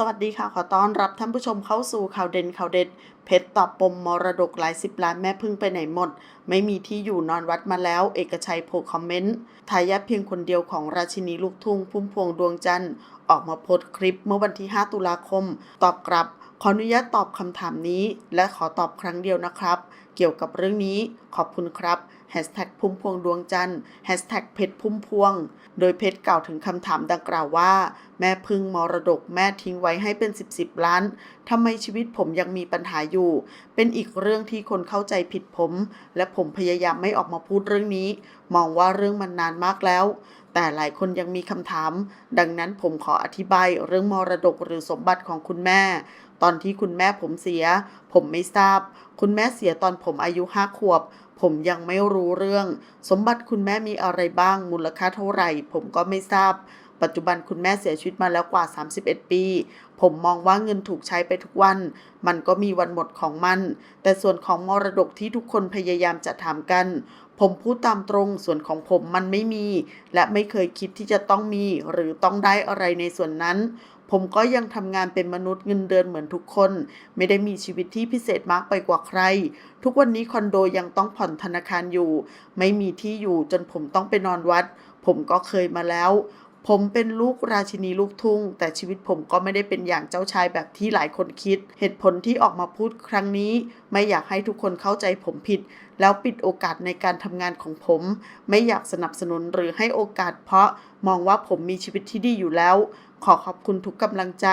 สวัสดีค่ะ ขอต้อนรับท่านผู้ชมเข้าสู่ข่าวเด่นข่าวเด็ด เพชรตอบปมมรดกหลายสิบล้านแม่พึ่งไปไหนหมด ไม่มีที่อยู่นอนวัดมาแล้ว เอกชัยโพคอมเมนต์ทายาทเพียงคนเดียวของราชินีลูกทุ่งพุ่มพวงดวงจันทร์ ออกมาโพสต์คลิปเมื่อวันที่ 5 ตุลาคม ตอบกลับ ขออนุญาตตอบคำถามนี้ และขอตอบครั้งเดียวนะครับ เกี่ยวกับเรื่องนี้ ขอบคุณครับแฮชแท็กพุ่มพวงดวงจันทร์แฮชแท็กเพชรพุ่มพวง โดยเพชรกล่าวถึงคำถามดังกล่าวว่า แม่พึ่งมรดกแม่ทิ้งไว้ให้เป็น 10บสล้านทำไมชีวิตผมยังมีปัญหาอยู่ เป็นอีกเรื่องที่คนเข้าใจผิดผม และผมพยายามไม่ออกมาพูดเรื่องนี้ มองว่าเรื่องมันนานมากแล้ว แต่หลายคนยังมีคำถาม ดังนั้นผมขออธิบายเรื่องมรดกหรือสมบัติของคุณแม่ ตอนที่คุณแม่ผมเสีย ผมไม่ทราบ คุณแม่เสียตอนผมอายุห้าขวบ ผมยังไม่รู้เรื่อง สมบัติคุณแม่มีอะไรบ้าง มูลค่าเท่าไหร่ ผมก็ไม่ทราบ ปัจจุบันคุณแม่เสียชีวิตมาแล้วกว่า 31 ปี ผมมองว่าเงินถูกใช้ไปทุกวัน มันก็มีวันหมดของมัน แต่ส่วนของมรดกที่ทุกคนพยายามจะถามกัน ผมพูดตามตรง ส่วนของผมมันไม่มี และไม่เคยคิดที่จะต้องมี หรือต้องได้อะไรในส่วนนั้น ผมก็ยังทำงานเป็นมนุษย์เงินเดือนเหมือนทุกคน ไม่ได้มีชีวิตที่พิเศษมากไปกว่าใคร ทุกวันนี้คอนโดยังต้องผ่อนธนาคารอยู่ ไม่มีที่อยู่จนผมต้องไปนอนวัด ผมก็เคยมาแล้ว ผมเป็นลูกราชินีลูกทุ่ง แต่ชีวิตผมก็ไม่ได้เป็นอย่างเจ้าชายแบบที่หลายคนคิด เหตุผลที่ออกมาพูดครั้งนี้ ไม่อยากให้ทุกคนเข้าใจผมผิด แล้วปิดโอกาสในการทำงานของผม ไม่อยากสนับสนุนหรือให้โอกาสเพราะมองว่าผมมีชีวิตที่ดีอยู่แล้ว ขอขอบคุณทุกกำลังใจ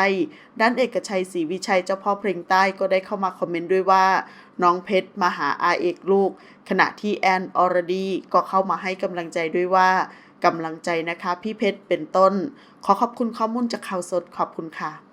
ด้านเอกชัยศรีวิชัยเจ้าพ่อเพลงใต้ก็ได้เข้ามาคอมเมนต์ด้วยว่า น้องเพชรมาหาอาเอกลูก ขณะที่แอนอรดีก็เข้ามาให้กำลังใจด้วยว่า กำลังใจนะคะ พี่เพชรเป็นต้น ขอขอบคุณข้อมูลจากข่าวสดขอบคุณค่ะ